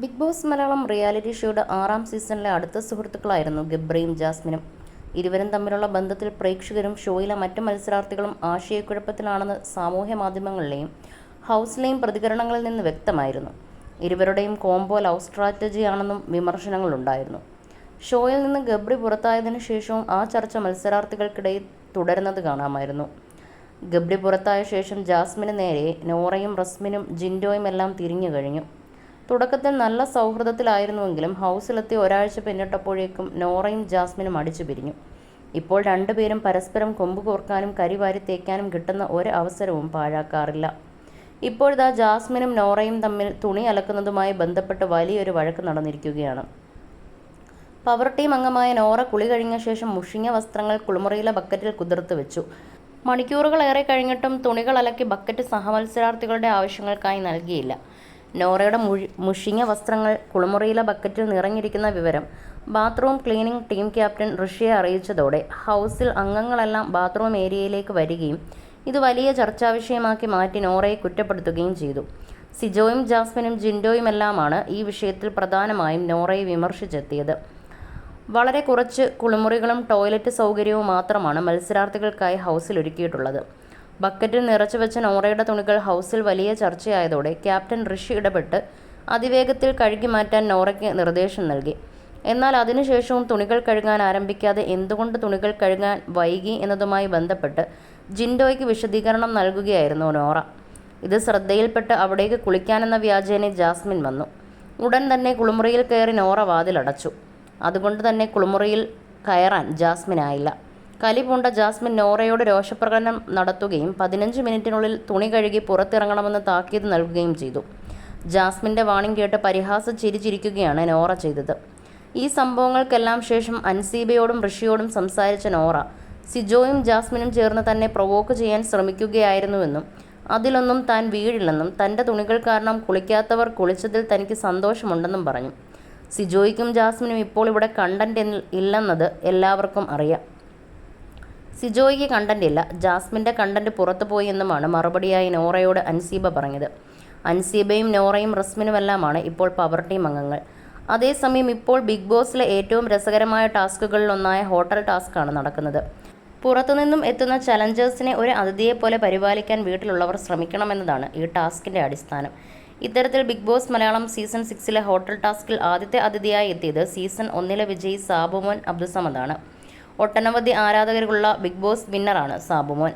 Big boss Malayalam reality ഷോയുടെ ആറാം സീസണിലെ അടുത്ത സുഹൃത്തുക്കളായിരുന്നു ഗബ്രയും ജാസ്മിനും. ഇരുവരും തമ്മിലുള്ള ബന്ധത്തിൽ പ്രേക്ഷകരും ഷോയിലെ മറ്റു മത്സരാർത്ഥികളും ആശയക്കുഴപ്പത്തിലാണെന്ന് സാമൂഹ്യ മാധ്യമങ്ങളിലെയും ഹൗസിലെയും പ്രതികരണങ്ങളിൽ നിന്ന് വ്യക്തമായിരുന്നു. ഇരുവരുടെയും കോംബോ ലവ് സ്ട്രാറ്റജിയാണെന്നും വിമർശനങ്ങളുണ്ടായിരുന്നു. ഷോയിൽ നിന്ന് ഗബ്രി പുറത്തായതിനു ശേഷവും ആ ചർച്ച മത്സരാർത്ഥികൾക്കിടയിൽ തുടരുന്നത് കാണാമായിരുന്നു. ഗബ്രി പുറത്തായ ശേഷം ജാസ്മിന് നേരെ നോറയും റസ്മിനും ജിൻഡോയും എല്ലാം തിരിഞ്ഞു കഴിഞ്ഞു തുടക്കത്തിൽ നല്ല സൗഹൃദത്തിലായിരുന്നുവെങ്കിലും ഹൗസിലെത്തി ഒരാഴ്ച പിന്നിട്ടപ്പോഴേക്കും നോറയും ജാസ്മിനും അടിച്ചു പിരിഞ്ഞു. ഇപ്പോൾ രണ്ടുപേരും പരസ്പരം കൊമ്പ് കോർക്കാനും കരിവാരി തേക്കാനും കിട്ടുന്ന ഒരു അവസരവും പാഴാക്കാറില്ല. ഇപ്പോഴിതാ ജാസ്മിനും നോറയും തമ്മിൽ തുണി അലക്കുന്നതുമായി ബന്ധപ്പെട്ട് വലിയൊരു വഴക്ക് നടന്നിരിക്കുകയാണ്. പവർ ടീം അംഗമായ നോറ കുളി കഴിഞ്ഞ ശേഷം മുഷിഞ്ഞ വസ്ത്രങ്ങൾ കുളിമുറിയിലെ ബക്കറ്റിൽ കുതിർത്ത് വെച്ചു. മണിക്കൂറുകളേറെ കഴിഞ്ഞിട്ടും തുണികൾ അലക്കി ബക്കറ്റ് സഹമത്സരാർത്ഥികളുടെ ആവശ്യങ്ങൾക്കായി നൽകിയില്ല. നോറയുടെ മുഴി മുഷിഞ്ഞ വസ്ത്രങ്ങൾ കുളിമുറിയിലെ ബക്കറ്റിൽ നിറഞ്ഞിരിക്കുന്ന വിവരം ബാത്റൂം ക്ലീനിംഗ് ടീം ക്യാപ്റ്റൻ ഋഷിയെ അറിയിച്ചതോടെ ഹൗസിൽ അംഗങ്ങളെല്ലാം ബാത്റൂം ഏരിയയിലേക്ക് വരികയും ഇത് വലിയ ചർച്ചാ വിഷയമാക്കി മാറ്റി നോറയെ കുറ്റപ്പെടുത്തുകയും ചെയ്തു. സിജോയും ജാസ്മിനും ജിൻഡോയുമെല്ലാമാണ് ഈ വിഷയത്തിൽ പ്രധാനമായും നോറയെ വിമർശിച്ചെത്തിയത്. വളരെ കുറച്ച് കുളിമുറികളും ടോയ്ലറ്റ് സൗകര്യവും മാത്രമാണ് മത്സരാർത്ഥികൾക്കായി ഹൗസിൽ ഒരുക്കിയിട്ടുള്ളത്. ബക്കറ്റിൽ നിറച്ചു വെച്ച നോറയുടെ തുണികൾ ഹൗസിൽ വലിയ ചർച്ചയായതോടെ ക്യാപ്റ്റൻ ഋഷി ഇടപെട്ട് അതിവേഗത്തിൽ കഴുകി മാറ്റാൻ നോറയ്ക്ക് നിർദ്ദേശം നൽകി. എന്നാൽ അതിനുശേഷവും തുണികൾ കഴുകാൻ ആരംഭിക്കാതെ എന്തുകൊണ്ട് തുണികൾ കഴുകാൻ വൈകി എന്നതുമായി ബന്ധപ്പെട്ട് ജിൻഡോയ്ക്ക് വിശദീകരണം നൽകുകയായിരുന്നു നോറ. ഇത് ശ്രദ്ധയിൽപ്പെട്ട് അവിടേക്ക് കുളിക്കാനെന്ന വ്യാജേനെ ജാസ്മിൻ വന്നു. ഉടൻ തന്നെ കുളിമുറിയിൽ കയറി നോറ വാതിലടച്ചു. അതുകൊണ്ട് തന്നെ കുളിമുറിയിൽ കയറാൻ ജാസ്മിനായില്ല. കലി പൂണ്ട ജാസ്മിൻ നോറയോട് രോഷപ്രകടനം നടത്തുകയും പതിനഞ്ച് മിനിറ്റിനുള്ളിൽ തുണി കഴുകി പുറത്തിറങ്ങണമെന്ന് താക്കീത് നൽകുകയും ചെയ്തു. ജാസ്മിന്റെ വാണിംഗ് കേട്ട് പരിഹാസ ചിരിച്ചിരിക്കുകയാണ് നോറ ചെയ്തത്. ഈ സംഭവങ്ങൾക്കെല്ലാം ശേഷം അൻസീബയോടും ഋഷിയോടും സംസാരിച്ച നോറ സിജോയും ജാസ്മിനും ചേർന്ന് തന്നെ പ്രൊവോക്ക് ചെയ്യാൻ ശ്രമിക്കുകയായിരുന്നുവെന്നും അതിലൊന്നും താൻ വീഴില്ലെന്നും തന്റെ തുണികൾ കാരണം കുളിക്കാത്തവർ കുളിച്ചതിൽ തനിക്ക് സന്തോഷമുണ്ടെന്നും പറഞ്ഞു. സിജോയ്ക്കും ജാസ്മിനും ഇപ്പോൾ ഇവിടെ കണ്ടന്റ് ഇല്ലെന്നത് എല്ലാവർക്കും അറിയാം. സിജോയ്ക്ക് കണ്ടന്റ് ഇല്ല. ജാസ്മിന്റെ കണ്ടന്റ് പുറത്തു പോയി എന്നുമാണ് മറുപടിയായി നോറയോട് അൻസീബ പറഞ്ഞത്. അൻസീബയും നോറയും റസ്മിനുമെല്ലാമാണ് ഇപ്പോൾ പവർ ടീം അംഗങ്ങൾ. അതേസമയം ഇപ്പോൾ ബിഗ് ബോസിലെ ഏറ്റവും രസകരമായ ടാസ്കുകളിലൊന്നായ ഹോട്ടൽ ടാസ്ക്കാണ് നടക്കുന്നത്. പുറത്തുനിന്നും എത്തുന്ന ചലഞ്ചേഴ്സിനെ ഒരു അതിഥിയെപ്പോലെ പരിപാലിക്കാൻ വീട്ടിലുള്ളവർ ശ്രമിക്കണമെന്നതാണ് ഈ ടാസ്കിന്റെ അടിസ്ഥാനം. ഇത്തരത്തിൽ ബിഗ് ബോസ് മലയാളം സീസൺ സിക്സിലെ ഹോട്ടൽ ടാസ്കിൽ ആദ്യത്തെ അതിഥിയായി എത്തിയത് സീസൺ ഒന്നിലെ വിജയി സാബുമോൻ അബ്ദുസമദാണ്. ഒട്ടനവധി ആരാധകരുള്ള ബിഗ് ബോസ് വിന്നറാണ് സാബുമോൻ.